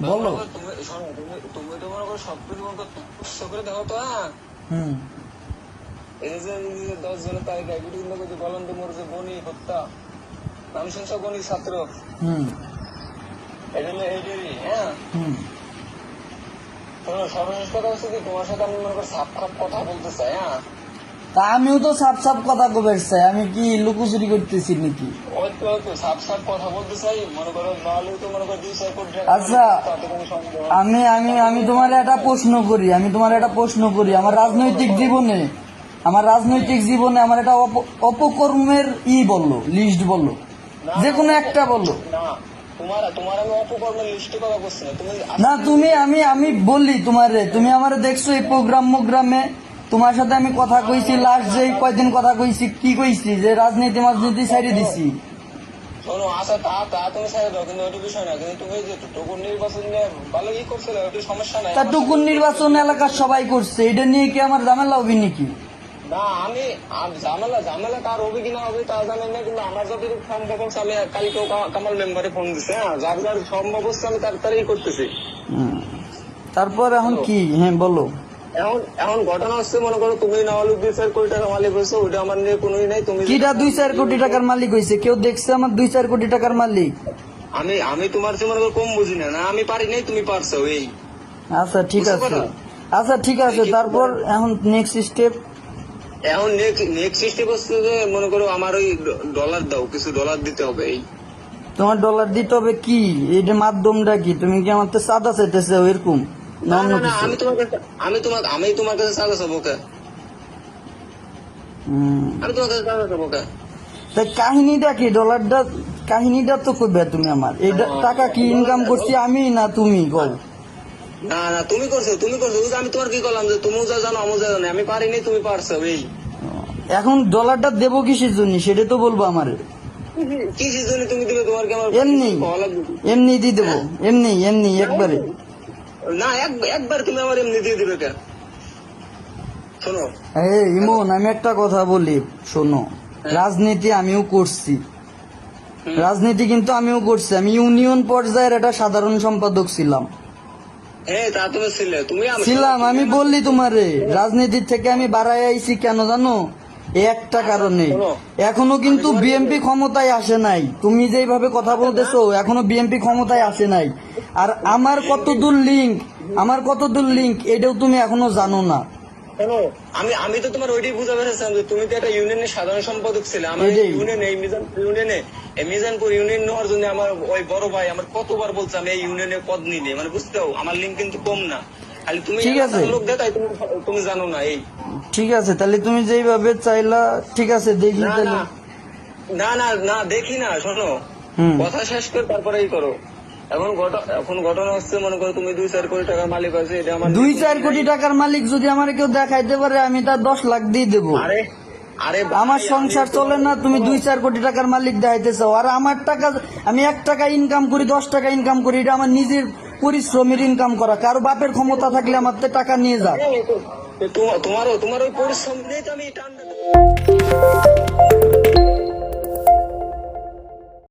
বলো। তুমি শোনো তুমি তুমি তো মনে করো সবকিছু মনে করো করে দেখো তো হ্যাঁ? হুম। এই যে দশ জনের তালিকা এগুলো কিন্তু করছে বলেন তো মোর যে বনি হত্যা নাম শুনছ বনি ছাত্র? হুম। এটা হলো এইটারই হ্যাঁ? হুম। শোনো সর্বশেষ কথা হচ্ছে কি তোমার সাথে আমি মনে করো সাপ খাপ কথা বলতে চাই হ্যাঁ? তা আমিও তো সাপ সাপ কথা কবে চাই আমি কি লুকোচুরি করতেছি নাকি আচ্ছা। আমি আমি আমি তোমার একটা প্রশ্ন করি আমি তোমার একটা প্রশ্ন করি আমার রাজনৈতিক জীবনে আমার রাজনৈতিক জীবনে আমার একটা অপ- অপকর্মের ই বলল লিস্ট বলল যে কোনো একটা বলল না তুমি আমি আমি বললি তোমারে তুমি আমার দেখছ এই প্রোগ্রাম মোগ্রামে তোমার সাথে আমি কথা কইছি লাস্ট যে কয়দিন কথা কইছি কি কইছি যে রাজনীতি মাজনীতি ছাড়ি দিছি। শোনো আচ্ছা তা তা তুমি ছেড়ে দাও কিন্তু ওইটা বিষয় না কিন্তু তুমি যে টুকুর নির্বাচন নিয়ে ভালো ই করছিলে ওইটা সমস্যা নাই। তা টুকুন নির্বাচন এলাকার সবাই করছে এটা নিয়ে কি আমার ঝামেলা হবে নাকি? না আমি ঝামেলা ঝামেলা কার হবে কিনা হবে তা জানি না কিন্তু আমার যতটুকু আমি কালকেও কামাল মেম্বারে ফোন দিছে হ্যাঁ যার যার সম্ভব হচ্ছে আমি তার তারই করতেছি। হুম। তারপর এখন কি? হ্যাঁ বলো। এখন এখন ঘটনা হচ্ছে মনে করো তুমি না হলে দুই চার কোটি টাকা মালিক হয়েছো ওইটা আমার নিয়ে কোনোই নাই তুমি কিটা দুই চার কোটি টাকার মালিক হয়েছে? কেউ দেখছে আমার দুই চার কোটি টাকার মালিক? আমি আমি তোমার চেয়ে মনে করো কম বুঝি না না আমি পারি নাই তুমি পারছ এই। আচ্ছা ঠিক আছে। আচ্ছা ঠিক আছে তারপর এখন নেক্সট স্টেপ এখন নেক্সট নেক্সট স্টেপ হচ্ছে যে মনে করো আমার ওই ডলার দাও কিছু ডলার দিতে হবে এই। তোমার ডলার দিতে হবে কি? এটা মাধ্যমটা কি? তুমি কি আমার তো সাদা চাইতেছে এরকম? না না আমি তোমার কাছে আমি তোমার আমি তোমার কাছে কে? আমি তোমার কাছে কে? কাহিনীটা কি? ডলারটা কাহিনীটা তো কইবে তুমি আমার। এই টাকা কি ইনকাম করছি আমি না তুমি? না না তুমি করছ তুমি করছ। আমি তোমার কি করলাম যে তুমিও যা জানো আমিও যা জানো। আমি পারিনি তুমি পারছ এই। এখন ডলারটা দেবো কিসের জন্য? সেটা তো বলব আমার। কি সিজনে তুমি দিবে? তোমার কি আমার এমনি এমনি দিয়ে দেবো। এমনি এমনি একবারে। না একবার তুমি আমার এমনি দিয়ে দিবে কেন? শোনো। এই ইমন আমি একটা কথা বলি শোনো। রাজনীতি আমিও করছি। রাজনীতি কিন্তু আমিও করছি। আমি ইউনিয়ন পর্যায়ের একটা সাধারণ সম্পাদক ছিলাম। হ্যাঁ ছিলাম আমি বললি তোমারে রাজনীতির থেকে আমি বাড়াই আইছি কেন জানো? একটা কারণে। এখনও কিন্তু বিএমপি ক্ষমতায় আসে নাই। তুমি যেভাবে কথা বলতেছো এখনও বিএমপি ক্ষমতায় আসে নাই। আর আমার কতদূর লিঙ্ক আমার কতদূর লিঙ্ক এটাও তুমি এখনও জানো না। শোনো আমি আমি তো তোমার ওইটাই যে তুমি তো একটা ইউনিয়নের সাধারণ সম্পাদক ছিলে। আমার ইউনিয়নে এই ইউনিয়নে এই মিজানপুর ইউনিয়ন নেওয়ার জন্য আমার ওই বড় ভাই আমার কতবার বলছে আমি এই ইউনিয়নে পদ মানে বুঝতে আমার লিঙ্ক কিন্তু কম না। খালি তুমি ঠিক আছে। লোক দেয় তাই তুমি তুমি জানো না এই। ঠিক আছে তাহলে তুমি যেইভাবে চাইলা ঠিক আছে দেখি তাহলে। না। না না দেখি না শোনো। কথা শেষ করে তারপরেই করো। এখন এখন ঘটনা হচ্ছে মনে করো তুমি দুই চার কোটি টাকার মালিক আছে এটা আমার দুই চার কোটি টাকার মালিক যদি আমার কেউ দেখাইতে পারে আমি তার দশ লাখ দিয়ে দেবো। আরে আরে আমার সংসার চলে না তুমি দুই চার কোটি টাকার মালিক দেখাইতে চাও। আর আমার টাকা আমি এক টাকা ইনকাম করি দশ টাকা ইনকাম করি এটা আমার নিজের পরিশ্রমের ইনকাম করা। কারও বাপের ক্ষমতা থাকলে আমার তো টাকা নিয়ে যাক। তোমার তোমারও তোমার ওই পরিশ্রম তো আমি টান